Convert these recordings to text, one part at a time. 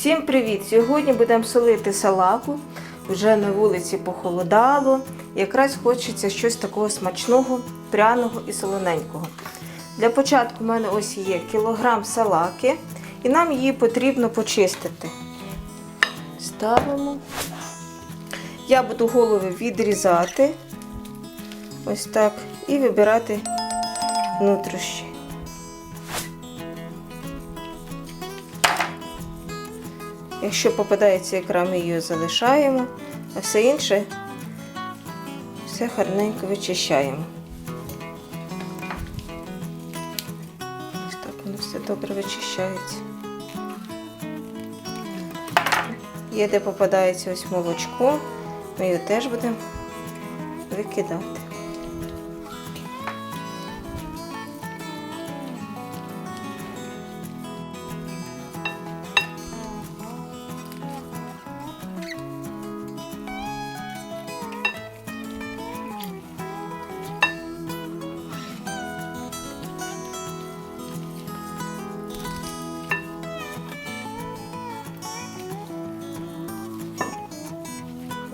Всім привіт! Сьогодні будемо солити салаку. Вже на вулиці похолодало. Якраз хочеться щось такого смачного, пряного і солоненького. Для початку в мене ось є кілограм салаки, і нам її потрібно почистити. Ставимо. Я буду голови відрізати. Ось так. І вибирати нутрощі. Якщо попадається ікра, ми її залишаємо, а все інше все гарненько вичищаємо. Ось так воно все добре вичищається. Є, де попадається ось молочко, ми його теж будемо викидати.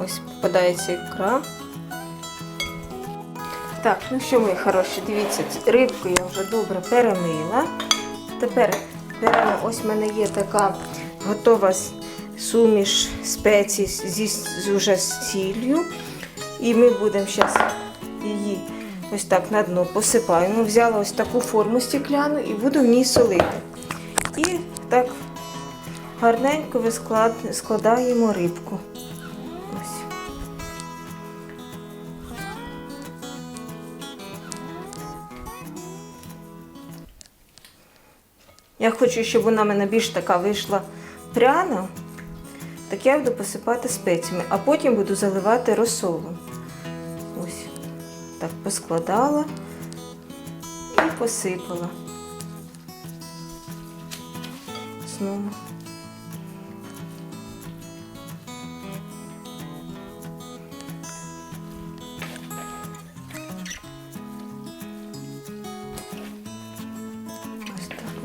Ось попадається ікра. Так, ну що, мої хороші, дивіться, рибку я вже добре перемила. Тепер беремо, ось в мене є така готова суміш спецій зі, з, сіллю. І ми будемо зараз її ось так на дно посипаємо. Взяла ось таку форму стекляну і буду в ній солити. І так гарненько складаємо рибку. Я хочу, щоб вона в мене більш така вийшла пряна, так я буду посипати спеціями, а потім буду заливати розсолом. Ось так поскладала і посипала. Знову.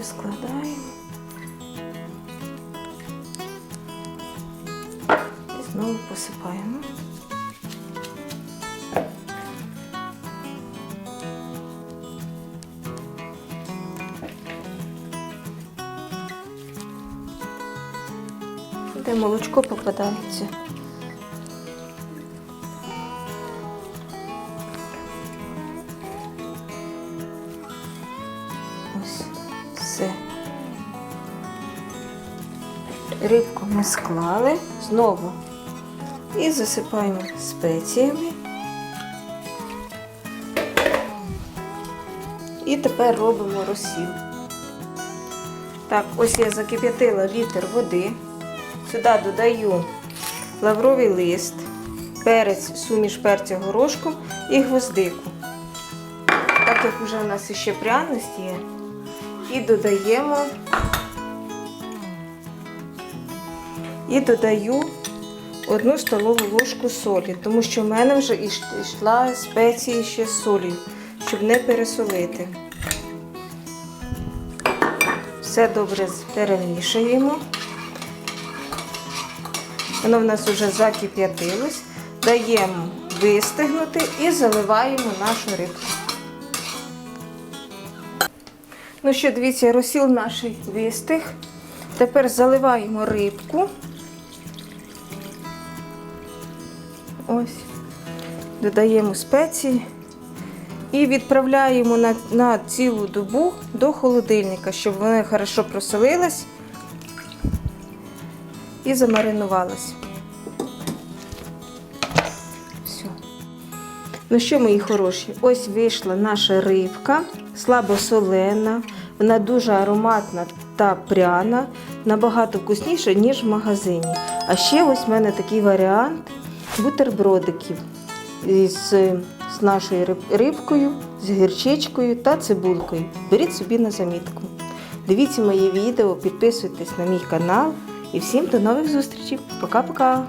Ось так розкладаємо. І знову посипаємо. Де молочко попадається. Ось все. Рибку ми склали знову і засипаємо спеціями. І тепер робимо розсіл. Так, ось я закип'ятила літр води. Сюди додаю лавровий лист, перець, суміш перця горошком і гвоздику. Так як вже у нас ще пряність є, і додаємо і додаю одну столову ложку солі, тому що в мене вже йшла спеції ще солі, щоб не пересолити. Все добре перемішуємо. Воно в нас вже закип'ятилось. Даємо вистигнути і заливаємо нашу рибку. Ну що, дивіться, розсіл наш вистиг. Тепер заливаємо рибку. Ось. Додаємо спеції і відправляємо на, на цілу добу до холодильника, щоб вона хорошо просолилась і замаринувалась. Ну що, мої хороші, ось вийшла наша рибка, слабосолена, вона дуже ароматна та пряна, набагато вкусніша, ніж в магазині. А ще ось в мене такий варіант бутербродиків із, з нашою рибкою, з гірчичкою та цибулкою. Беріть собі на замітку. Дивіться мої відео, підписуйтесь на мій канал і всім до нових зустрічей. Пока-пока!